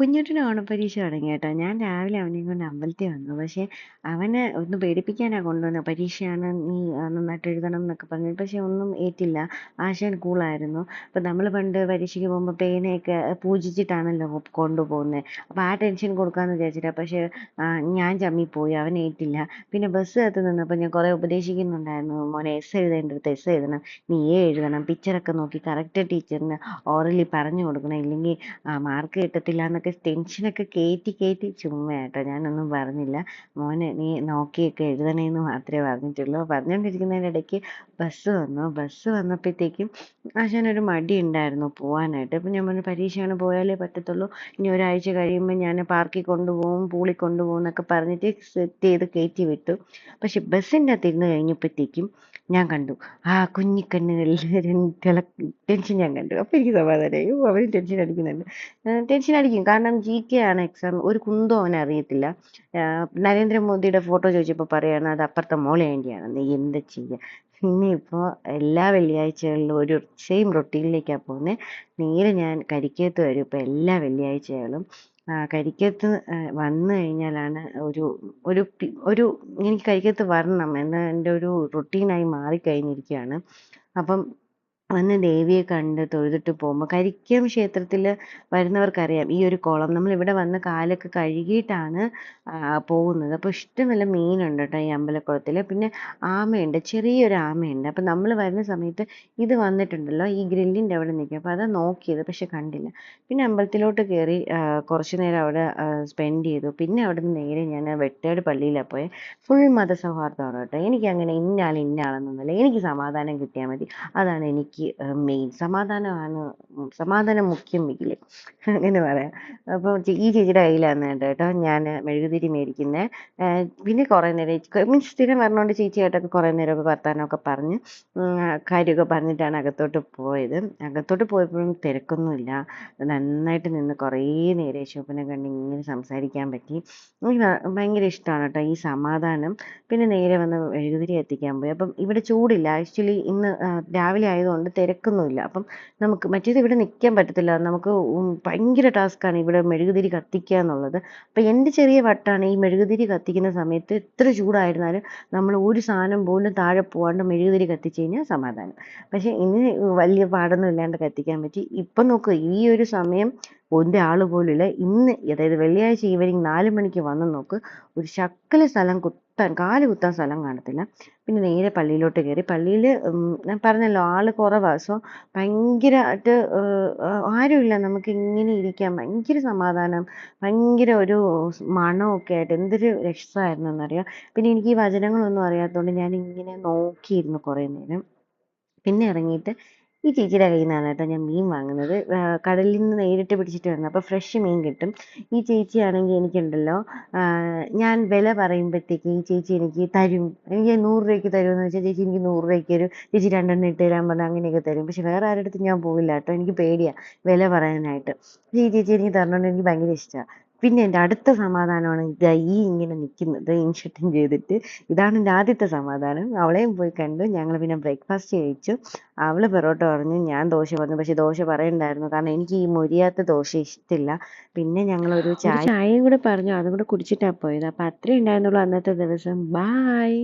കുഞ്ഞേട്ടന് ഓണപ്പരീക്ഷ തുടങ്ങി കേട്ടോ. ഞാൻ രാവിലെ അവനെയും കൊണ്ട് അമ്പലത്തിൽ വന്നു. പക്ഷെ അവനെ ഒന്ന് പേടിപ്പിക്കാനാ കൊണ്ടുവന്നത്. പരീക്ഷയാണ് നീ നന്നായിട്ട് എഴുതണം എന്നൊക്കെ പറഞ്ഞു. പക്ഷെ ഒന്നും ഏറ്റില്ല. ആശാൻ കൂളായിരുന്നു. അപ്പോൾ നമ്മൾ പണ്ട് പരീക്ഷയ്ക്ക് പോകുമ്പോൾ പേനയൊക്കെ പൂജിച്ചിട്ടാണല്ലോ കൊണ്ടുപോകുന്നത്. അപ്പോൾ ആ ടെൻഷൻ കൊടുക്കാമെന്ന് വിചാരിച്ചിട്ടാ. പക്ഷേ ഞാൻ ചമ്മിപ്പോയി. അവൻ ഏറ്റില്ല. പിന്നെ ബസ് അകത്ത് നിന്നപ്പോൾ ഞാൻ കുറേ ഉപദേശിക്കുന്നുണ്ടായിരുന്നു. മോനെ എസ് എഴുതേണ്ടടുത്ത് എസ് എഴുതണം. നീ എ എഴുതണം. പിക്ചറൊക്കെ നോക്കി കറക്റ്റ് ടീച്ചറിന് ഓറലി പറഞ്ഞു കൊടുക്കണം. ഇല്ലെങ്കിൽ മാർക്ക് കിട്ടത്തില്ല എന്നൊക്കെ ടെൻഷനൊക്കെ കയറ്റി കയറ്റി ചുമ്മാ കേട്ടോ ഞാനൊന്നും പറഞ്ഞില്ല. മോനെ നീ നോക്കിയൊക്കെ എഴുതണേ എന്ന് മാത്രമേ പറഞ്ഞിട്ടുള്ളൂ. പറഞ്ഞുകൊണ്ടിരിക്കുന്നതിന്റെ ഇടയ്ക്ക് ബസ് വന്നു. ബസ് വന്നപ്പോഴത്തേക്കും ആശാനൊരു മടി ഉണ്ടായിരുന്നു പോകാനായിട്ട് അപ്പം ഞാൻ പറഞ്ഞു പരീക്ഷയാണ് പോയാലേ പറ്റത്തുള്ളൂ. ഇനി ഒരാഴ്ച കഴിയുമ്പോൾ ഞാൻ പാർക്കിൽ കൊണ്ടുപോകും പൂളിൽ കൊണ്ടുപോകും എന്നൊക്കെ പറഞ്ഞിട്ട് സെറ്റ് ചെയ്ത് കയറ്റി വിട്ടു. പക്ഷെ ബസ്സിന്റെ അകത്ത് ഇരുന്ന് കഴിഞ്ഞപ്പോഴത്തേക്കും ഞാൻ കണ്ടു. ആ കുഞ്ഞിക്കണ്ണുകളിൽ ടെൻഷൻ ഞാൻ കണ്ടു. അപ്പോൾ എനിക്ക് സമാധാനമായി ഓ അവനും ടെൻഷൻ അടിക്കുന്നുണ്ട്. ടെൻഷൻ അടിക്കും. കാരണം ജി കെ ആണ് എക്സാം. ഒരു കുന്തോ അവൻ അറിയത്തില്ല. നരേന്ദ്രമോദിയുടെ ഫോട്ടോ ചോദിച്ചപ്പോൾ പറയാണ് അത് അപ്പുറത്തെ മോളെ വേണ്ടിയാണെന്ന് എന്താ ചെയ്യുക ഇനിയിപ്പോൾ എല്ലാ വെള്ളിയാഴ്ചകളിലും ഒരു സെയിം റൊട്ടീനിലേക്കാണ് പോകുന്നത് നേരെ ഞാൻ കരിക്കകത്ത് വരും. ഇപ്പോൾ എല്ലാ വെള്ളിയാഴ്ചകളും കരിക്കകത്ത് വന്നു കഴിഞ്ഞാലാണ് ഒരു ഒരു ഒരു എനിക്ക് കരിക്കകത്ത് വരണം എന്ന എന്റെ ഒരു റൊട്ടീനായി മാറിക്കഴിഞ്ഞിരിക്കുകയാണ്. അപ്പം വന്ന് ദേവിയെ കണ്ട് തൊഴുതിട്ട് പോകുമ്പോൾ കരിക്കം ക്ഷേത്രത്തിൽ വരുന്നവർക്കറിയാം ഈ ഒരു കുളം. നമ്മൾ ഇവിടെ വന്ന് കാലൊക്കെ കഴുകിയിട്ടാണ് പോകുന്നത്. അപ്പോൾ ഇഷ്ടംപോലെ മീനുണ്ട് കേട്ടോ ഈ അമ്പലക്കുളത്തിൽ പിന്നെ ആമയുണ്ട് ചെറിയൊരു ആമയുണ്ട്. അപ്പോൾ നമ്മൾ വരുന്ന സമയത്ത് ഇത് വന്നിട്ടുണ്ടല്ലോ ഈ ഗ്രില്ലിന്റെ അവിടെ നിൽക്കും അപ്പോൾ അതാ നോക്കിയത് പക്ഷെ കണ്ടില്ല. പിന്നെ അമ്പലത്തിലോട്ട് കയറി കുറച്ച് നേരം അവിടെ സ്പെൻഡ് ചെയ്തു. പിന്നെ അവിടെ നിന്ന് നേരെ ഞാൻ വെട്ടേട് പള്ളിയിലാണ് പോയത് ഫുൾ മതസൗഹാർദ്ദമാണ് കേട്ടോ എനിക്ക് അങ്ങനെ ഇന്നയാളെന്നൊന്നുമില്ല എനിക്ക് സമാധാനം കിട്ടിയാൽ മതി. അതാണ് എനിക്ക് എനിക്ക് മെയിൻ സമാധാനമാണ് സമാധാനം മുഖ്യം വീട്ടിൽ അങ്ങനെ പറയാം. അപ്പോൾ ഈ ചേച്ചിയുടെ കയ്യിലാണ് കേട്ടോ ഞാൻ മെഴുകുതിരി മേടിക്കുന്നത് പിന്നെ കുറേ നേരം മീൻസ് സ്ഥിരം പറഞ്ഞുകൊണ്ട് ചേച്ചിയായിട്ടൊക്കെ കുറേ നേരമൊക്കെ വർത്താനമൊക്കെ പറഞ്ഞ് കാര്യമൊക്കെ പറഞ്ഞിട്ടാണ് അകത്തോട്ട് പോയത്. അകത്തോട്ട് പോയപ്പോഴും തിരക്കൊന്നുമില്ല. നന്നായിട്ട് നിന്ന് കുറേ നേരം യേശുപ്പനെ കണ്ട് ഇങ്ങനെ സംസാരിക്കാൻ പറ്റി. ഭയങ്കര ഇഷ്ടമാണ് കേട്ടോ ഈ സമാധാനം. പിന്നെ നേരെ വന്ന് മെഴുകുതിരി എത്തിക്കാൻ പോയി. അപ്പം ഇവിടെ ചൂടില്ല. ആക്ച്വലി ഇന്ന് രാവിലെ ആയതുകൊണ്ട് തിരക്കൊന്നുമില്ല. അപ്പം നമുക്ക് മറ്റേത് ഇവിടെ നിൽക്കാൻ പറ്റത്തില്ല. നമുക്ക് ഭയങ്കര ടാസ്ക്കാണ് ഇവിടെ മെഴുകുതിരി കത്തിക്കുക എന്നുള്ളത്. അപ്പം എന്റെ ചെറിയ വട്ടാണ് ഈ മെഴുകുതിരി കത്തിക്കുന്ന സമയത്ത് എത്ര ചൂടായിരുന്നാലും നമ്മൾ ഒരു സാധനം പോലും താഴെ പോകാണ്ട് മെഴുകുതിരി കത്തിച്ച് കഴിഞ്ഞാൽ സമാധാനം. പക്ഷേ ഇനി വലിയ പാടൊന്നും ഇല്ലാണ്ട് കത്തിക്കാൻ പറ്റി. ഇപ്പം നോക്ക് ഈ ഒരു സമയം ഒരാൾ പോലും ഇല്ല ഇന്ന് അതായത് വെള്ളിയാഴ്ച ഈവനിങ് നാല് മണിക്ക് വന്ന് നോക്ക് ഒരു ശക്കല സ്ഥലം കുത്താൻ കാൽ കുത്താൻ സ്ഥലം കാണത്തില്ല. പിന്നെ നേരെ പള്ളിയിലോട്ട് കയറി പള്ളിയിൽ ഞാൻ പറഞ്ഞല്ലോ ആൾ കുറവാണ് സോ ഭയങ്കരമായിട്ട് ആരുമില്ല. നമുക്ക് ഇങ്ങനെ ഇരിക്കാൻ ഭയങ്കര സമാധാനം. ഭയങ്കര ഒരു മണമൊക്കെ ആയിട്ട്. എന്തൊരു രസമായിരുന്നു എന്നറിയാം പിന്നെ എനിക്ക് ഈ വചനങ്ങളൊന്നും അറിയാത്തതുകൊണ്ട് ഞാൻ ഇങ്ങനെ നോക്കിയിരുന്നു കുറേ നേരം. പിന്നെ ഇറങ്ങിയിട്ട് ഈ ചേച്ചിയുടെ കയ്യിൽ നിന്നാണ് കേട്ടോ ഞാൻ മീൻ വാങ്ങുന്നത്. കടലിൽ നിന്ന് നേരിട്ട് പിടിച്ചിട്ട് വരുന്നത് അപ്പോൾ ഫ്രഷ് മീൻ കിട്ടും. ഈ ചേച്ചിയാണെങ്കിൽ എനിക്കുണ്ടല്ലോ ഞാൻ വില പറയുമ്പോഴത്തേക്ക് ഈ ചേച്ചി എനിക്ക് തരും. എനിക്ക് നൂറ് രൂപയ്ക്ക് തരുമെന്ന് വെച്ചാൽ ചേച്ചി എനിക്ക് നൂറ് രൂപയ്ക്ക് തരും ചേച്ചി രണ്ടെണ്ണം ഇട്ട് തരാൻ പറഞ്ഞാൽ അങ്ങനെയൊക്കെ തരും. പക്ഷെ വേറെ ആരുടെ അടുത്തും ഞാൻ പോവില്ല കേട്ടോ. എനിക്ക് പേടിയാണ് വില പറയാനായിട്ട്. ഈ ചേച്ചി എനിക്ക് തരണമെന്ന് എനിക്ക് ഭയങ്കര ഇഷ്ടമാണ് പിന്നെ എന്റെ അടുത്ത സമാധാനമാണ് ഇതാ ഈ ഇങ്ങനെ നിൽക്കുന്നത് ഇൻഷർട്ടും ചെയ്തിട്ട്. ഇതാണ് എന്റെ ആദ്യത്തെ സമാധാനം. അവളെയും പോയി കണ്ടു. ഞങ്ങൾ പിന്നെ ബ്രേക്ക്ഫാസ്റ്റ് കഴിച്ചു. അവൾ പെറോട്ട പറഞ്ഞു ഞാൻ ദോശ പറഞ്ഞു. പക്ഷെ ദോശ പറയണ്ടായിരുന്നു. കാരണം എനിക്ക് ഈ മൊരിയാത്ത ദോശ ഇഷ്ടമില്ല പിന്നെ ഞങ്ങൾ ഒരു ചായ ചായയും കൂടെ പറഞ്ഞു. അതും കൂടെ കുടിച്ചിട്ടാണ് പോയത്. അപ്പൊ അത്രേ ഉണ്ടായിരുന്നുള്ളൂ അന്നത്തെ ദിവസം. ബായ്